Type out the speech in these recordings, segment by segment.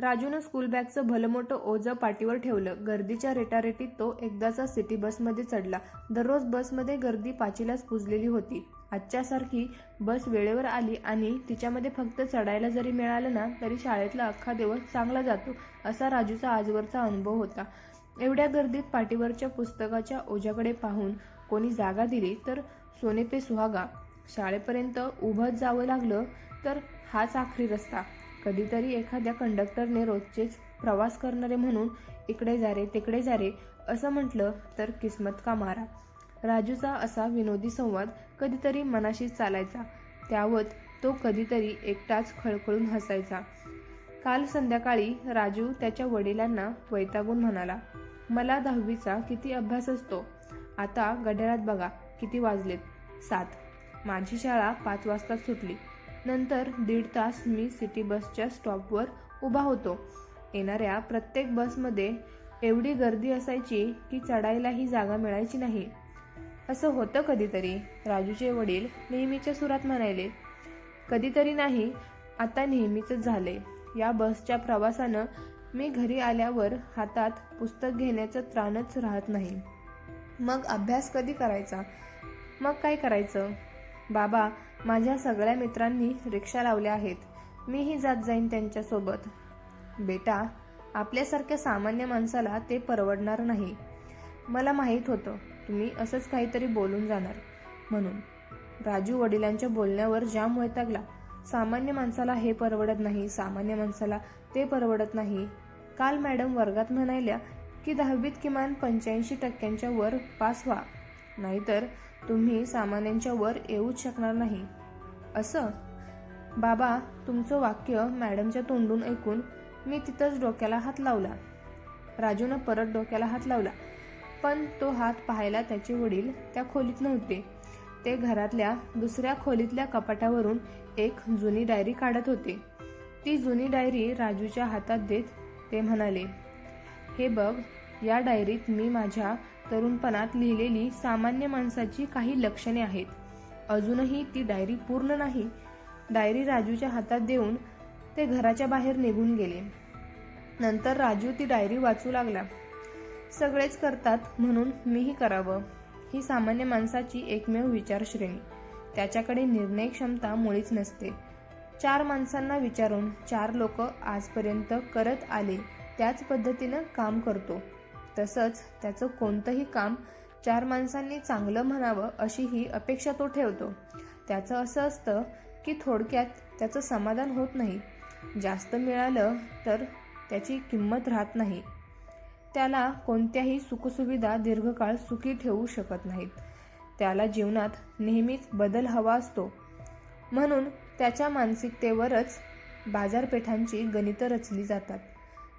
राजूनं school बॅगचं भलमोठं ओझं पाठीवर ठेवलं. गर्दीच्या रेटारेटीत तो एकदाचा सिटी बसमध्ये चढला. दररोज बसमध्ये गर्दी पाचीलाच पुजलेली होती. आजच्यासारखी बस वेळेवर आली आणि तिच्यामध्ये फक्त चढायला जरी मिळालं ना तरी शाळेतला अख्खा दिवस चांगला जातो असा राजूचा आजवरचा अनुभव होता. एवढ्या गर्दीत पाठीवरच्या पुस्तकाच्या ओझ्याकडे पाहून कोणी जागा दिली तर सोने पे सुहागा. शाळेपर्यंत उभं जावं लागलं तर हाच आखरी रस्ता. कधीतरी एखाद्या कंडक्टरने रोजचेच प्रवास करणारे म्हणून इकडे जा रे तिकडे जा रे असं म्हटलं तर किस्मत का मारा? राजूचा असा विनोदी संवाद कधीतरी मनाशी चालायचा. त्यावत तो कधीतरी एकटाच खळखळून हसायचा. काल संध्याकाळी राजू त्याच्या वडिलांना वैतागून म्हणाला मला दहावीचा किती अभ्यास असतो? आता घड्याळात बघा किती वाजलेत? सात. माझी शाळा पाच वाजता सुटली. नंतर दीड तास मी सिटी बसच्या स्टॉपवर उभा होतो. येणाऱ्या प्रत्येक बसमध्ये एवढी गर्दी असायची की चढायलाही जागा मिळायची नाही. असं होतं कधीतरी. राजूचे वडील नेहमीच्या सुरात म्हणायले कधीतरी नाही आता नेहमीचंच झाले. या बसच्या प्रवासानं मी घरी आल्यावर हातात पुस्तक घेण्याचं त्राणच राहत नाही. मग अभ्यास कधी करायचा? मग काय करायचं? बाबा माझ्या सगळ्या मित्रांनी रिक्षा लावल्या आहेत. मीही जात जाईन त्यांच्यासोबत. बेटा आपल्यासारख्या सामान्य माणसाला ते परवडणार नाही. मला माहीत होतं तुम्ही असंच काहीतरी बोलून जाणार. म्हणून राजू वडिलांच्या बोलण्यावर जाम वैतागला. सामान्य माणसाला हे परवडत नाही सामान्य माणसाला ते परवडत नाही. काल मॅडम वर्गात म्हणायल्या की दहावीत किमान पंच्याऐंशी टक्क्यांच्या वर पास व्हा. नाहीतर तुम्ही सामान्यांच्या वर येऊच शकणार नाही. असं? बाबा तुमचं वाक्य मॅडमच्या तोंडून ऐकून मी तिथंच डोक्याला हात लावला. राजूनं परत डोक्याला हात लावला. पण तो हात पाहायला त्याचे वडील त्या खोलीत नव्हते. ते घरातल्या दुसऱ्या खोलीतल्या कपाटावरून एक जुनी डायरी काढत होते. ती जुनी डायरी राजूच्या हातात देत ते म्हणाले हे बघ या डायरीत मी माझ्या तरुणपणात लिहिलेली सामान्य माणसाची काही लक्षणे आहेत. अजूनही ती डायरी पूर्ण नाही. डायरी राजूच्या हातात देऊन ते घराच्या बाहेर निघून गेले. नंतर राजू ती डायरी वाचू लागला. सगळेच करतात म्हणून मीही करावं. ही सामान्य माणसाची एकमेव विचारश्रेणी. त्याच्याकडे निर्णय क्षमता मुळीच नसते. चार माणसांना विचारून चार लोक आजपर्यंत करत आले त्याच पद्धतीनं काम करतो. तसंच त्याचं कोणतंही काम चार माणसांनी चांगलं म्हणावं अशी ही अपेक्षा तो ठेवतो. त्याचं असं असतं की थोडक्यात त्याचं समाधान होत नाही. जास्त मिळालं तर त्याची किंमत राहत नाही. त्याला कोणत्याही सुखसुविधा दीर्घकाळ सुखी ठेवू शकत नाहीत. त्याला जीवनात नेहमीच बदल हवा असतो. म्हणून त्याच्या मानसिकतेवरच बाजारपेठांची गणितं रचली जातात.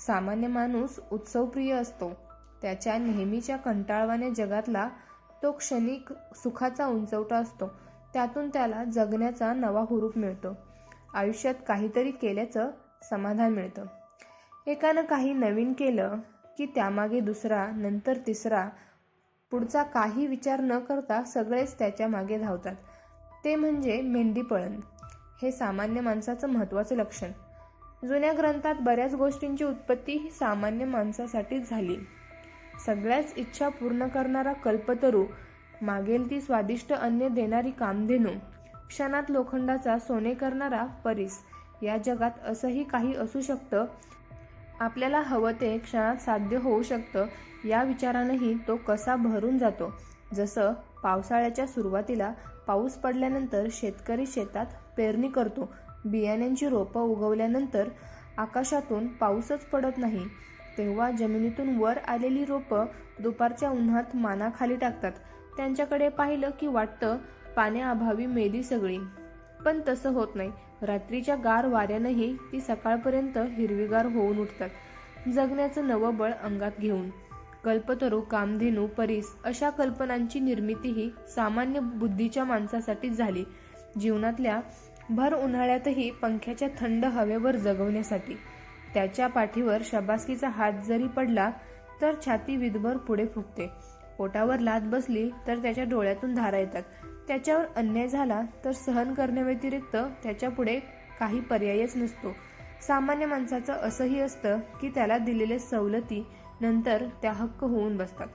सामान्य माणूस उत्सवप्रिय असतो. त्याच्या नेहमीच्या कंटाळवाने जगातला तो क्षणिक सुखाचा उंचवटा असतो. त्यातून त्याला जगण्याचा नवा हुरूप मिळतो. आयुष्यात काहीतरी केल्याचं समाधान मिळतं. एकानं काही नवीन केलं की त्यामागे दुसरा नंतर तिसरा पुढचा काही विचार न करता सगळेच त्याच्यामागे धावतात. ते म्हणजे मेंढीपळण हे सामान्य माणसाचं महत्त्वाचं लक्षण. जुन्या ग्रंथात बऱ्याच गोष्टींची उत्पत्ती ही सामान्य माणसासाठीच झाली. सगळ्याच इच्छा पूर्ण करणारा कल्पतरू मागेल ती स्वादिष्ट अन्न देणारी कामधेनू क्षणात लोखंडाचा सोने करणारा परीस. या जगात असंही काही असू शकतं. आपल्याला हवं ते क्षणात साध्य होऊ शकतं. या विचारानंही तो कसा भरून जातो? जसं पावसाळ्याच्या सुरुवातीला पाऊस पडल्यानंतर शेतकरी शेतात पेरणी करतो. बियाण्यांची रोपं उगवल्यानंतर आकाशातून पाऊसच पडत नाही. तेव्हा जमिनीतून वर आलेली रोपं दुपारच्या उन्हात मानाखाली टाकतात. त्यांच्याकडे पाहिलं की वाटतं पाण्याअभावी मेली सगळी. पण तसं होत नाही. रात्रीच्या गार वाऱ्यानंही ती सकाळपर्यंत हिरवीगार होऊन उठतात. जगण्याचं नवं बळ अंगात घेऊन. कल्पतरू कामधेनू परीस अशा कल्पनांची निर्मितीही सामान्य बुद्धीच्या माणसासाठीच झाली. जीवनातल्या भर उन्हाळ्यातही पंख्याच्या थंड हवेवर जगवण्यासाठी. त्याच्या पाठीवर शबासकीचा हात जरी पडला तर छाती विधभर पुढे फुगते पोटावर लात बसली तर त्याच्या डोळ्यातून धारा येतात. त्याच्यावर अन्याय झाला तर सहन करण्याव्यतिरिक्त त्याच्यापुढे काही पर्यायच नसतो. सामान्य माणसाचं असंही असतं की त्याला दिलेल्या सवलती नंतर त्या हक्क होऊन बसतात.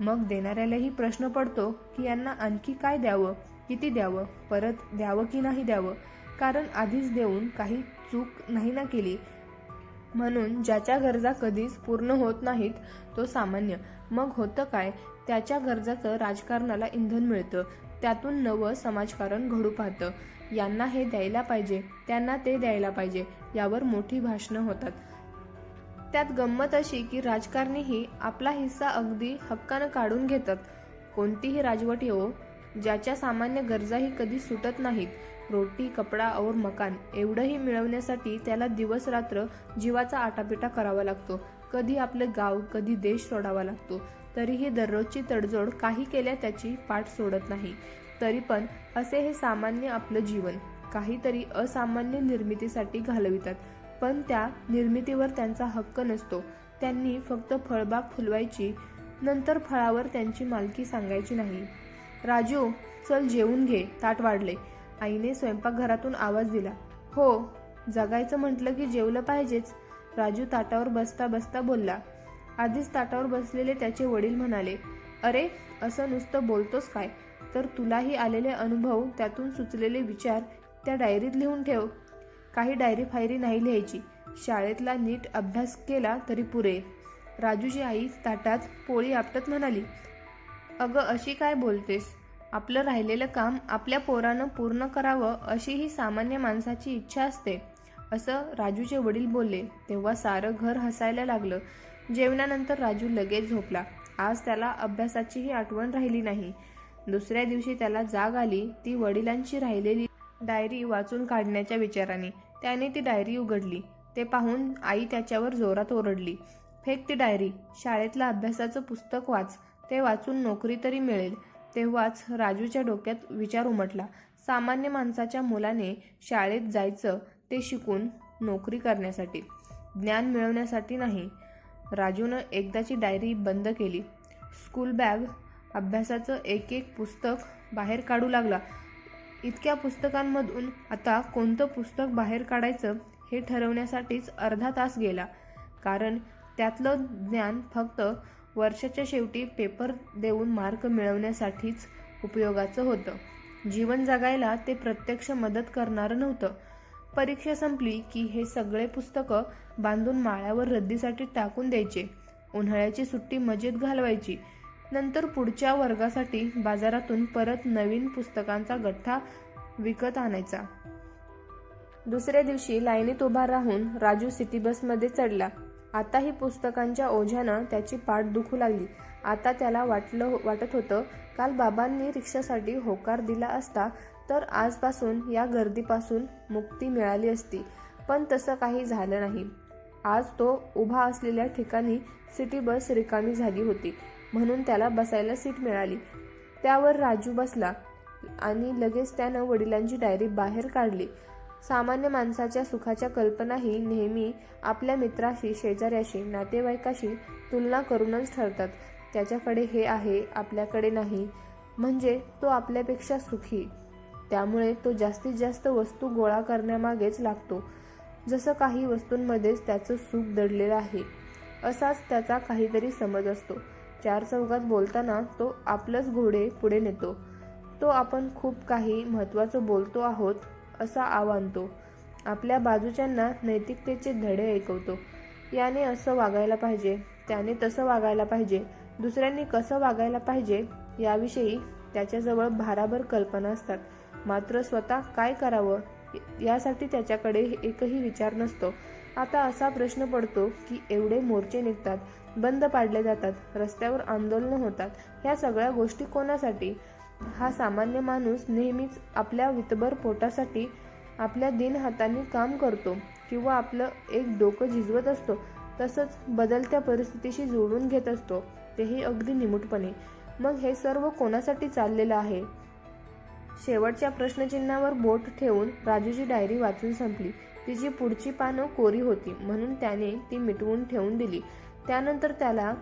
मग देणाऱ्यालाही प्रश्न पडतो की यांना आणखी काय द्यावं किती द्यावं परत द्यावं की नाही द्यावं? कारण आधीच देऊन काही चूक नाही ना केली म्हणून ज्याच्या गरजा कधीच पूर्ण होत नाहीत तो सामान्य. मग होतं काय? त्याच्या गरजाचं राजकारणाला इंधन मिळतं. त्यातून नवं समाजकारण घडू पाहतं. यांना हे द्यायला पाहिजे त्यांना ते द्यायला पाहिजे यावर मोठी भाषणं होतात. त्यात गंमत अशी की राजकारणीही आपला हिस्सा अगदी हक्कानं काढून घेतात. कोणतीही राजवट येवो ज्याच्या सामान्य गरजाही कधी सुटत नाहीत. रोटी कपडा और मकान एवढंही मिळवण्यासाठी त्याला दिवस रात्र जीवाचा आटापिटा करावा लागतो. कधी आपलं गाव कधी देश सोडावा लागतो. तरीही दररोजची तडजोड काही केल्या त्याची पाठ सोडत नाही. तरी पण असे हे सामान्य आपलं जीवन. काहीतरी असामान्य निर्मितीसाठी घालवितात. पण त्या निर्मितीवर त्यांचा हक्क नसतो. त्यांनी फक्त फळबाग फुलवायची नंतर फळावर त्यांची मालकी सांगायची नाही. राजू चल जेवून घे. ताट वाढले. आईने स्वयंपाकघरातून आवाज दिला. हो जगायचं म्हटलं की जेवलं पाहिजेच. राजू ताटावर बसता बसता बोलला. आधीच ताटावर बसलेले त्याचे वडील म्हणाले अरे असं नुसतं बोलतोस काय? तर तुलाही आलेले अनुभव त्यातून सुचलेले विचार त्या डायरीत लिहून ठेव. काही डायरी फायरी नाही लिहायची. शाळेतला नीट अभ्यास केला तरी पुरे राजूची आई ताटात पोळी आपटत म्हणाली अगं अशी काय बोलतेस? आपलं राहिलेलं काम आपल्या पोरानं पूर्ण करावं अशी ही सामान्य माणसाची इच्छा असते. असं राजूचे वडील बोलले. तेव्हा सारं घर हसायला लागलं. जेवणानंतर राजू लगेच झोपला. आज त्याला अभ्यासाचीही आठवण राहिली नाही. दुसऱ्या दिवशी त्याला जाग आली. ती वडिलांची राहिलेली डायरी वाचून काढण्याच्या विचाराने. त्याने ती डायरी उघडली. ते पाहून आई त्याच्यावर जोरात ओरडली. फेक ती डायरी. शाळेतला अभ्यासाचं पुस्तक वाच. ते वाचून नोकरी तरी मिळेल तेव्हाच राजूच्या डोक्यात विचार उमटला. सामान्य माणसाच्या मुलाने शाळेत जायचं ते शिकून नोकरी करण्यासाठी ज्ञान मिळवण्यासाठी नाही. राजूनं एकदाची डायरी बंद केली. स्कूल बॅग अभ्यासाचं एक एक पुस्तक बाहेर काढू लागला. इतक्या पुस्तकांमधून आता कोणतं पुस्तक बाहेर काढायचं हे ठरवण्यासाठीच अर्धा तास गेला. कारण त्यातलं ज्ञान फक्त वर्षाच्या शेवटी पेपर देऊन मार्क मिळवण्यासाठीच उपयोगाचं होतं. जीवन जगायला ते प्रत्यक्ष मदत करणारं नव्हतं. परीक्षा संपली की हे सगळे पुस्तकं बांधून माळ्यावर रद्दीसाठी टाकून द्यायचे. उन्हाळ्याची सुट्टी मजेत घालवायची. नंतर पुढच्या वर्गासाठी बाजारातून परत नवीन पुस्तकांचा गठ्ठा विकत आणायचा. दुसऱ्या दिवशी लाईनीत उभा राहून राजू सिटी बसमध्ये चढला. आता ही पुस्तकांच्या ओझ्यानं त्याची पाठ दुखू लागली. आता त्याला वाटलं वाटत होतं काल बाबांनी रिक्षासाठी होकार दिला असता तर आजपासून या गर्दीपासून मुक्ती मिळाली असती. पण तसं काही झालं नाही. आज तो उभा असलेल्या ठिकाणी सिटी बस रिकामी झाली होती. म्हणून त्याला बसायला सीट मिळाली. त्यावर राजू बसला आणि लगेच त्यानं वडिलांची डायरी बाहेर काढली. सामान्य माणसाच्या सुखाच्या कल्पनाही नेहमी आपल्या मित्राशी शेजाऱ्याशी नातेवाईकाशी तुलना करूनच ठरतात. त्याच्याकडे हे आहे आपल्याकडे नाही. म्हणजे तो आपल्यापेक्षा सुखी. त्यामुळे तो जास्तीत जास्त वस्तू गोळा करण्यामागेच लागतो. जसं काही वस्तूंमध्येच त्याचं सुख दडलेलं आहे. असाच त्याचा काहीतरी समज असतो. चार चौघात बोलताना तो आपलंच घोडे पुढे नेतो. तो आपण खूप काही महत्त्वाचं बोलतो आहोत असा आव आणतो आपल्या बाजूच्यांना नैतिकतेचे धडे ऐकवतो. याने असं वागायला पाहिजे त्याने तसं वागायला पाहिजे दुसऱ्यांनी कसं वागायला पाहिजे याविषयी त्याच्याजवळ भाराभर कल्पना असतात. मात्र स्वतः काय करावं यासाठी त्याच्याकडे एकही विचार नसतो. आता असा प्रश्न पडतो की एवढे मोर्चे निघतात बंद पाडले जातात रस्त्यावर आंदोलनं होतात ह्या सगळ्या गोष्टी कोणासाठी? हा सामान्य माणूस नेहमीच आपल्या वितभर पोटासाठी आपल्या दिन हाताने काम करतो किंवा आपलं एक डोकं झिजवत असतो तसंच बदलत्या परिस्थितीशी जोडून घेत असतो तेही अगदी निमूटपणे. मग हे सर्व कोणासाठी चाललेलं आहे? शेवटच्या प्रश्नचिन्हावर बोट ठेवून राजूची डायरी वाचून संपली. तिची पुढची पानं कोरी होती म्हणून त्याने ती मिटवून ठेवून दिली. त्यानंतर त्याला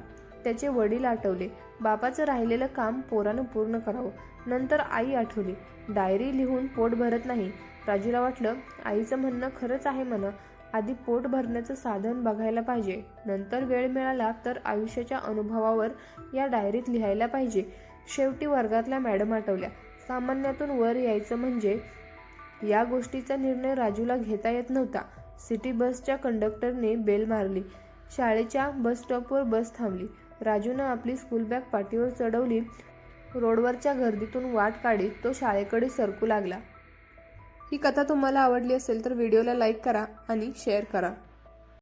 त्याचे वडील आठवले. बापाचं राहिलेलं काम पोरानं पूर्ण करावं. नंतर आई आठवली. डायरी लिहून पोट भरत नाही. राजूला वाटलं आईचं म्हणणं खरंच आहे म्हणा. आधी पोट भरण्याचं साधन बघायला पाहिजे. नंतर वेळ मिळाला तर आयुष्याच्या अनुभवावर या डायरीत लिहायला पाहिजे. शेवटी वर्गातल्या मॅडम आठवल्या. सामान्यातून वर यायचं म्हणजे या गोष्टीचा निर्णय राजूला घेता येत नव्हता. सिटी बसच्या कंडक्टरने बेल मारली. शाळेच्या बस स्टॉपवर बस थांबली. राजूनं आपली स्कूल बॅग पाठीवर चढवली रोडवरच्या गर्दीतून वाट काढीत तो शाळेकडे सरकू लागला. ही कथा तुम्हाला आवडली असेल तर व्हिडिओला लाईक करा आणि शेअर करा.